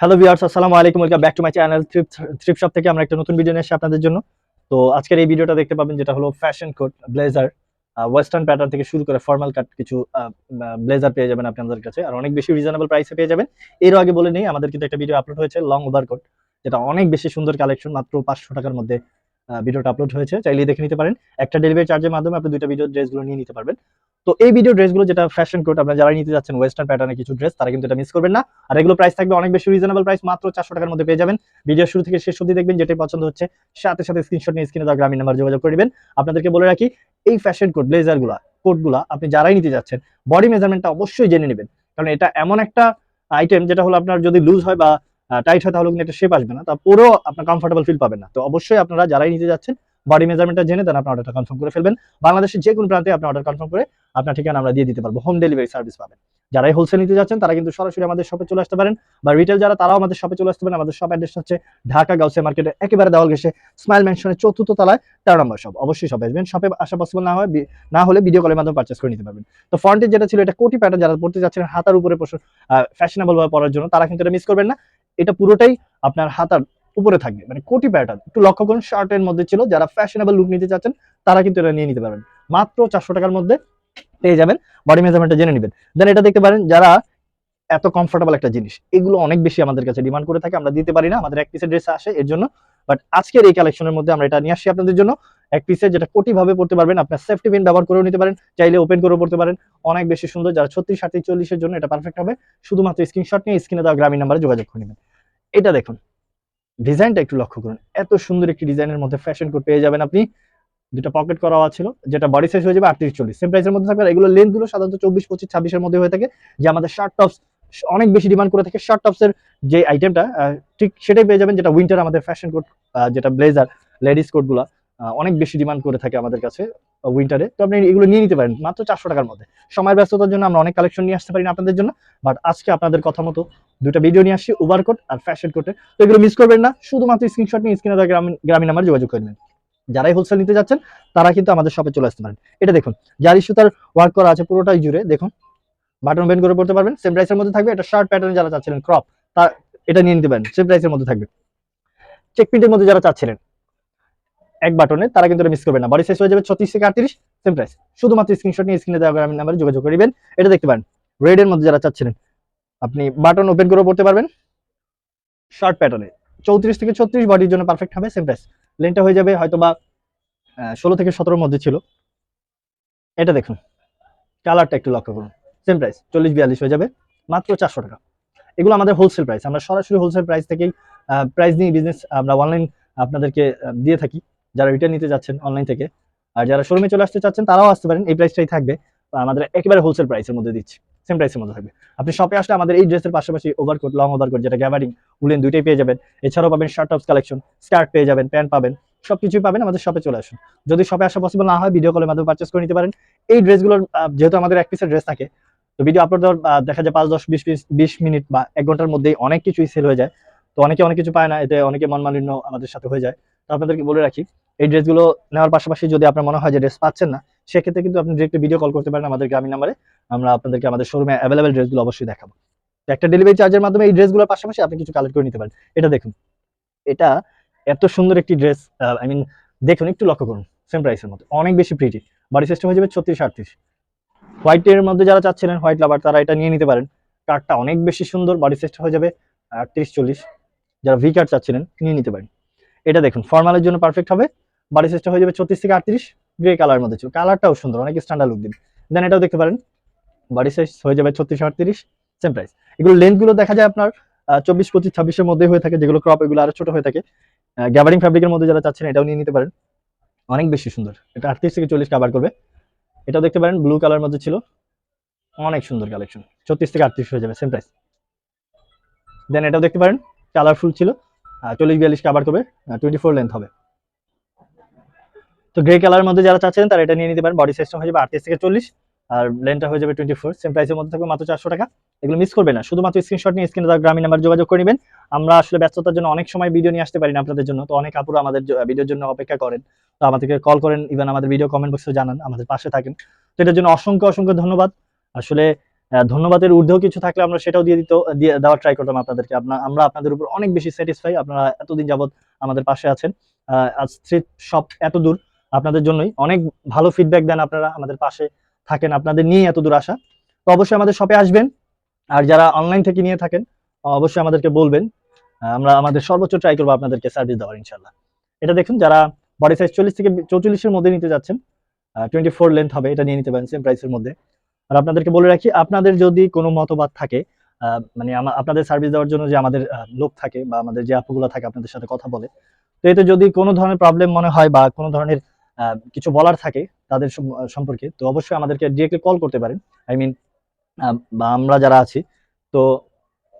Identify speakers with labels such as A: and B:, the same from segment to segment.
A: Hello viewers আসসালামু আলাইকুম। Welcome back to my channel থ্রিপ থ্রিপ shop থেকে আমরা একটা নতুন ভিডিও নিয়ে আপনাদের জন্য। তো আজকের এই ভিডিওটা দেখতে পাবেন, যেটা হলো fashion coat blazer western pattern থেকে শুরু করে ফর্মাল কাট কিছু ব্লেজার পেয়ে যাবেন আপনাদের কাছে, আর অনেক বেশি রিজনেবল প্রাইসে পেয়ে যাবেন। এরও আগে বলে নেই, আমাদের কিন্তু একটা ভিডিও আপলোড হয়েছে লং ওভারকোট যেটা অনেক বেশি সুন্দর কালেকশন মাত্র পাঁচশো টাকার মধ্যে ভিডিওটা আপলোড হয়েছে। চাইলে দেখে নিতে পারেন। একটা ডেলিভারি চার্জের মাধ্যমে আপনি দুইটা ভিডিও ড্রেসগুলো নিয়ে নিতে পারবেন। তো এই ভিডিও ড্রেসগুলো যেটা ফ্যাশন কোট আপনারা যারা নিতে যাচ্ছেন ওয়েস্টার্ন প্যাটার্নের কিছু ড্রেস তারা কিন্তু এটা মিস করবেন না। আর এগুলো প্রাইস থাকবে অনেক বেশি রিজনেবল প্রাইস মাত্র চারশো টাকার মধ্যে পেয়ে যাবেন। ভিডিও শুরু থেকে শেষ অবধি দেখবেন, যেটাই পছন্দ হচ্ছে, সাথে সাথে স্ক্রিনশট নিয়ে স্ক্রিনে গ্রামীণ নাম্বার যোগাযোগ করবেন আপনাদেরকে বলে রাখি, এই ফ্যাশন কোট ব্লেজারগুলো কোটগুলো আপনি যারাই নিতে যাচ্ছেন বডি মেজারমেন্টটা অবশ্যই জেনে নেবেন। কারণ এটা এমন একটা আইটেম যেটা হলো আপনার যদি লুজ হয় বা টাইট হয় তাহলে কিন্তু এটা শেপ আসবে না। তা পুরো আপনার কমফোর্টেবল ফিল পাবেন না। তো অবশ্যই আপনারা যারাই নিতে যাচ্ছেন বডি মেজারমেন্টটা জেনে দেন আপনার অর্ডারটা কনফার্ম করে ফেলবেন। বাংলাদেশের যে কোনো প্রান্তে আপনি অর্ডার কনফার্ম করে আপনার ঠিকানা আমরা দিয়ে দিতে পারব। হোম ডেলিভারি সার্ভিস পাবেন। যারাই হোলসেল নিতে যাচ্ছেন, তারা কিন্তু সরাসরি আমাদের শপে চলে আসতে পারেন বা রিটেল যারা, তারাও আমাদের শপে চলে আসতে পারেন। আমাদের শপ অ্যাড্রেস হচ্ছে ঢাকা গাউসে মার্কেটে একেবারে দেওয়াল ঘেসে স্মাইল মেনশনের চতুর্থ তলায় তেরো নম্বর শপ অবশ্যই শপে আসবেন। শপে আসা পসিবল না হয় না হলে ভিডিও কলের মাধ্যমে পারচেস করে নিতে পারবেন। তো ফ্রন্টের যেটা ছিল, এটা কোটি প্যাটার্ন যারা পড়তে যাচ্ছেন, হাতার উপরে ফ্যাশনেবল ভাবে পড়ার জন্য, তারা কিন্তু এটা মিস করবেন না। এটা পুরোটাই আপনার হাতার উপরে থাকবে মানে কোটি প্যাটার্ন একটু লক্ষ্য করুন শার্টের মধ্যে ছিল, যারা ফ্যাশনেবল লুক নিতে চাচ্ছেন, তারা কিন্তু এটা নিয়ে নিতে পারবেন। মাত্র চারশো টাকার মধ্যে পেয়ে যাবেন বডি মেজারমেন্টটা জেনে নেবেন। দেন এটা দেখতে পারেন, যারা এত কমফোর্টেবল একটা জিনিস, এগুলো অনেক বেশি আমাদের কাছে ডিমান্ড করে থাকে, আমরা দিতে পারি না, আমাদের এক পিসের ড্রেস আসে এর জন্য। বাট আজকের এই কালেকশনের মধ্যে আমরা এটা নিয়ে আসি আপনাদের জন্য। এক পিসের যেটা কোটি ভাবে পড়তে পারবেন, আপনার সেফটি পিন ব্যবহার করেও নিতে পারেন, চাইলে ওপেন করেও পড়তে পারেন। অনেক বেশি সুন্দর, যারা ছত্রিশ সাতত্রিশ চল্লিশের জন্য এটা পারফেক্ট হবে। শুধুমাত্র স্ক্রিনশট নিয়ে স্ক্রিনে দেওয়া গ্রামীণ নাম্বারে যোগাযোগ করে নেবেন। এটা দেখুন ডিজাইনটা একটু লক্ষ্য করুন। এত সুন্দর একটি ডিজাইনের মধ্যে ফ্যাশন কোড পেয়ে যাবেন আপনি। দুটা পকেট করা ছিল যেটা বডি সাইজ হয়ে যাবে আটত্রিশ চল্লিশ। সেম প্রাইসের মধ্যে থাকবে এগুলো লেন্থগুলো সাধারণত চব্বিশ, পঁচিশ, ছাব্বিশের মধ্যে হয়ে থাকে, যে আমাদের শার্ট টপস অনেক বেশি ডিমান্ড করে থাকে। শার্ট টপসের যে আইটেমটা ঠিক সেটাই পেয়ে যাবেন, যেটা উইন্টার আমাদের ফ্যাশন কোড যেটা ব্লেজার লেডিস কোটগুলো অনেক বেশি ডিমান্ড করে থাকে আমাদের কাছে। উইন্টারে তো আপনি এগুলো নিয়ে নিতে পারেন, মাত্র চারশো টাকার মধ্যে। সময় ব্যস্ততার জন্য আমরা অনেক কালেকশন নিয়ে আসতে পারি না আপনাদের জন্য বাট আজকে আপনাদের কথা মতো দুটা ভিডিও নিয়ে আসছি ওভার কোট আর ফ্যাশন কোটে তো এগুলো মিস করবেন না, শুধুমাত্র স্ক্রিনশট নিয়ে স্ক্রিনে দেওয়া গ্রামীণ নাম্বার যোগাযোগ করবেন যারাই হোলসেল নিতে যাচ্ছেন, তারা কিন্তু আমাদের শপে চলে আসতে পারেন। এটা দেখুন, যার ইস্যু তার ওয়ার্ক করা আছে পুরোটাই জুড়ে, দেখুন। বাটন বেন্ড করে পড়তে পারবেন সেম প্রাইসের মধ্যে থাকবে, এটা শার্ট প্যাটার্ন যারা চাচ্ছিলেন ক্রপ তা, এটা নিয়ে নিতে পারেন সেম প্রাইসের মধ্যে থাকবে। চেক প্রিন্টের মধ্যে যারা চাচ্ছিলেন এক বাটনে, তারা কিন্তু মিস করবেন না। বডি সাইজ হয়ে যাবে ছত্রিশ থেকে আটত্রিশ সেম প্রাইস শুধুমাত্র স্ক্রিনশট নিয়ে স্ক্রিনে দেওয়া গ্রামীণ নাম্বারে যোগাযোগ করবেন এটা দেখতে পারেন রেড এর মধ্যে যারা চাচ্ছিলেন, আপনি বাটন ওপেন করে পড়তে পারবেন। শার্ট প্যাটার্নে চৌত্রিশ থেকে ছত্রিশ বডির জন্য পারফেক্ট হবে সেম প্রাইস লেনটা হয়ে যাবে হয়তো বা ষোলো থেকে সতেরোর মধ্যে ছিল। এটা দেখুন কালারটা একটু লক্ষ্য করুন। সেম প্রাইস চল্লিশ বিয়াল্লিশ হয়ে যাবে, মাত্র চারশো টাকা। এগুলো আমাদের হোলসেল প্রাইস আমরা সরাসরি হোলসেল প্রাইস থেকেই প্রাইস নিয়ে বিজনেস আমরা অনলাইন আপনাদেরকে দিয়ে থাকি। যারা রিটার্ন নিতে যাচ্ছেন অনলাইন থেকে। আর যারা শোরুমে চলে আসতে চাচ্ছেন, তারাও আসতে পারেন। এই প্রাইসটাই থাকবে। আমাদের একেবারে হোলসেল প্রাইসের মধ্যে দিচ্ছি। সেম প্রাইসের মধ্যে থাকবে। আপনি শপে আসলে আমাদের এই ড্রেসের পাশাপাশি ওভারকোট লং ওভারকোট যেটা গ্যাবারিং উলেন দুইটাই পেয়ে যাবেন। এছাড়াও পাবেন শার্ট টপস কালেকশন স্কার্ট পেয়ে যাবেন প্যান্ট পাবেন, সবকিছুই পাবেন আমাদের শপে চলে আসুন। যদি শপে আসা পসিবল না হয় ভিডিও কলের মাধ্যমে পারচেস করে নিতে পারেন। এই ড্রেসগুলোর যেহেতু আমাদের এক পিসের ড্রেস থাকে, তো ভিডিও আপলোড দেওয়ার দেখা যায় পাঁচ, দশ, বিশ বিশ মিনিট বা এক ঘণ্টার মধ্যেই অনেক কিছুই সেল হয়ে যায়। তো অনেকে অনেক কিছু পায় না, এতে অনেকে মন মালিন্য আমাদের সাথে হয়ে যায়। তো আপনাদেরকে বলে রাখি এই ড্রেসগুলো নেওয়ার পাশাপাশি যদি আপনার মনে হয় যে ড্রেস পাচ্ছেন না, সেক্ষেত্রে কিন্তু আপনি ডিরেক্ট ভিডিও কল করতে পারেন আমাদের গ্রামীণ নাম্বারে আমরা আপনাদেরকে আমাদের শোরুমে অ্যাভেলেবেল ড্রেসগুলো অবশ্যই দেখাবো। একটা ডেলিভারি চার্জের মাধ্যমে এই ড্রেসগুলোর পাশাপাশি আপনি কিছু কালেক্ট করে নিতে পারেন। এটা দেখুন, এটা এত সুন্দর একটি ড্রেস আই মিন দেখুন, একটু লক্ষ্য করুন সেম প্রাইসের মধ্যে অনেক বেশি প্রিটি বডি সিস্টেম হয়ে যাবে ছত্রিশ আটত্রিশ। হোয়াইটের মধ্যে যারা চাচ্ছিলেন হোয়াইট লাভার তারা এটা নিয়ে নিতে পারেন। কার্ডটা অনেক বেশি সুন্দর বডি সিস্টেম হয়ে যাবে আটত্রিশ, চল্লিশ। যারা ভি কার্ড চাচ্ছিলেন, নিয়ে নিতে পারেন। এটা দেখুন ফর্মালের জন্য পারফেক্ট হবে। বডি সিস্টেম হয়ে যাবে ছত্রিশ থেকে আটত্রিশ গ্রে কালার মধ্যে ছিল। কালারটাও সুন্দর, অনেক স্ট্যান্ডার্ড লুক দিবে। দেন এটাও দেখতে পারেন বডি সাইজ হয়ে যাবে ছত্রিশ আটত্রিশ সেম প্রাইস এগুলো লেন্থগুলো দেখা যায় আপনার চব্বিশ, পঁচিশ, ছাব্বিশের মধ্যে হয়ে থাকে, যেগুলো ক্রপ এগুলো আরও ছোট হয়ে থাকে। গ্যাবারিং ফ্যাব্রিকের মধ্যে যারা চাচ্ছেন এটাও নিয়ে নিতে পারেন। অনেক বেশি সুন্দর। এটা আটত্রিশ থেকে চল্লিশ কাভার করবে। এটাও দেখতে পারেন ব্লু কালার মধ্যে ছিল। অনেক সুন্দর কালেকশন ছত্রিশ থেকে আটত্রিশ হয়ে যাবে সেম প্রাইস দেন এটাও দেখতে পারেন কালারফুল ছিল। চল্লিশ, বিয়াল্লিশ কাভার করবে টোয়েন্টি ফোর লেন্থ হবে। তো গ্রে কালারের মধ্যে যারা চাচ্ছেন, তারা এটা নিয়ে নিতে পারেন। বডি সাইজটা হয়ে যাবে আটত্রিশ থেকে চল্লিশ, আর লেনটা হয়ে যাবে টোয়েন্টি ফোর সেম প্রাইসের মধ্যে থাকবে মাত্র চারশো টাকা। এগুলো মিস করবে না। শুধুমাত্র স্ক্রিনশট নিয়ে স্ক্রিনে তার গ্রামীণ নাম্বার যোগাযোগ করে নেবেন। আমরা আসলে ব্যস্ততার জন্য অনেক সময় ভিডিও নিয়ে আসতে পারি না আপনাদের জন্য। তো অনেক আপুরা আমাদের ভিডিওর জন্য অপেক্ষা করেন। তো আমাদেরকে কল করেন ইভেন আমাদের ভিডিও কমেন্ট বক্সে জানান, আমাদের পাশে থাকেন। তো এটার জন্য অসংখ্য অসংখ্য ধন্যবাদ। আসলে ধন্যবাদের ঊর্ধ্বেও কিছু থাকলে আমরা সেটাও দিয়ে দিত, দিয়ে দেওয়ার ট্রাই করতাম আপনাদেরকে। আপনার আমরা আপনাদের উপর অনেক বেশি স্যাটিসফাই আপনারা এতদিন যাবৎ আমাদের পাশে আছেন। আজ শপ এত দূর। আপনাদের জন্যই অনেক ভালো ফিডব্যাক দেন আপনারা, আমাদের পাশে থাকেন, আপনাদের নিয়ে এত দূর আসা। তো অবশ্যই আমাদের শপে আসবেন, আর যারা অনলাইন থেকে নিয়ে থাকেন, অবশ্যই আমাদেরকে বলবেন আমরা আমাদের সর্বোচ্চ ট্রাই করব আপনাদেরকে সার্ভিস দেওয়ার ইনশাল্লাহ এটা দেখুন, যারা বডি সাইজ চল্লিশ থেকে চৌচল্লিশের মধ্যে নিতে যাচ্ছেন টোয়েন্টি ফোর লেন্থ হবে, এটা নিয়ে নিতে পারেন সেম প্রাইসের মধ্যে। আর আপনাদেরকে বলে রাখি, আপনাদের যদি কোনো মতবাদ থাকে মানে আপনাদের সার্ভিস দেওয়ার জন্য যে আমাদের লোক থাকে বা আমাদের যে আপুগুলো থাকে, আপনাদের সাথে কথা বলে, তো এতে যদি কোনো ধরনের প্রবলেম মনে হয় বা কোনো ধরনের কিছু বলার থাকে তাদের সম্পর্কে। তো অবশ্যই আমাদেরকে ডিরেক্টলি কল করতে পারেন। আই মিন বা আমরা যারা আছি, তো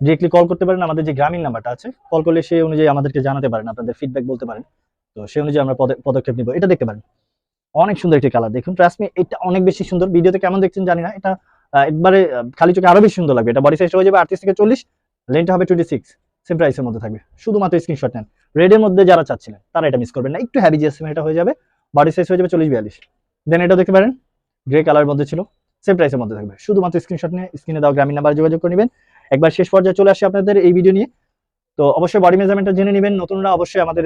A: ডিরেক্টলি কল করতে পারেন। আমাদের যে গ্রামীণ নাম্বারটা আছে কল করলে সেই অনুযায়ী আমাদেরকে জানাতে পারেন, আপনাদের ফিডব্যাক বলতে পারেন। তো সেই অনুযায়ী আমরা পদক্ষেপ নিব। এটা দেখতে পারেন। অনেক সুন্দর একটি কালার দেখুন ট্রাস্ট এটা অনেক বেশি সুন্দর। ভিডিওতে কেমন দেখছেন জানি না। এটা একবারে খালি চোখে আরও বেশি সুন্দর লাগবে। এটা বডি সাইজটা হয়ে যাবে আটত্রিশ থেকে চল্লিশ লেনটা হবে টোয়েন্টি সিক্স সেম প্রাইসের মধ্যে থাকবে। শুধুমাত্র স্ক্রিনশট নেন। রেডের মধ্যে যারা চাচ্ছিলেন, তারা এটা মিস করবেন না। একটু হ্যাভি জিএসএম এটা হয়ে যাবে। বডি সাইজ হয়ে যাবে চল্লিশ বিয়াল্লিশ। দেন এটা দেখতে পারেন গ্রে কালারের মধ্যে ছিল সেম প্রাইসের মধ্যে থাকবে। শুধুমাত্র স্ক্রিনশট নিয়ে স্ক্রিনে দেওয়া গ্রামীণ নাম্বার যোগাযোগ করে নেবেন। একবার শেষ পর্যায়ে চলে আসে আপনাদের এই ভিডিও নিয়ে। তো অবশ্যই বডি মেজারমেন্টটা জেনে নেবেন, নতুনরা অবশ্যই আমাদের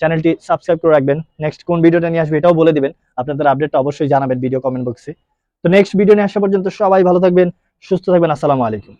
A: চ্যানেলটি সাবস্ক্রাইব করে রাখবেন। নেক্সট কোন ভিডিওটা নিয়ে আসবে এটাও বলে দিবেন। আপনাদের আপডেটটা অবশ্যই জানাবেন ভিডিও কমেন্ট বক্সে তো নেক্সট ভিডিও নিয়ে আসা পর্যন্ত সবাই ভালো থাকবেন, সুস্থ থাকবেন, আসসালামু আলাইকুম।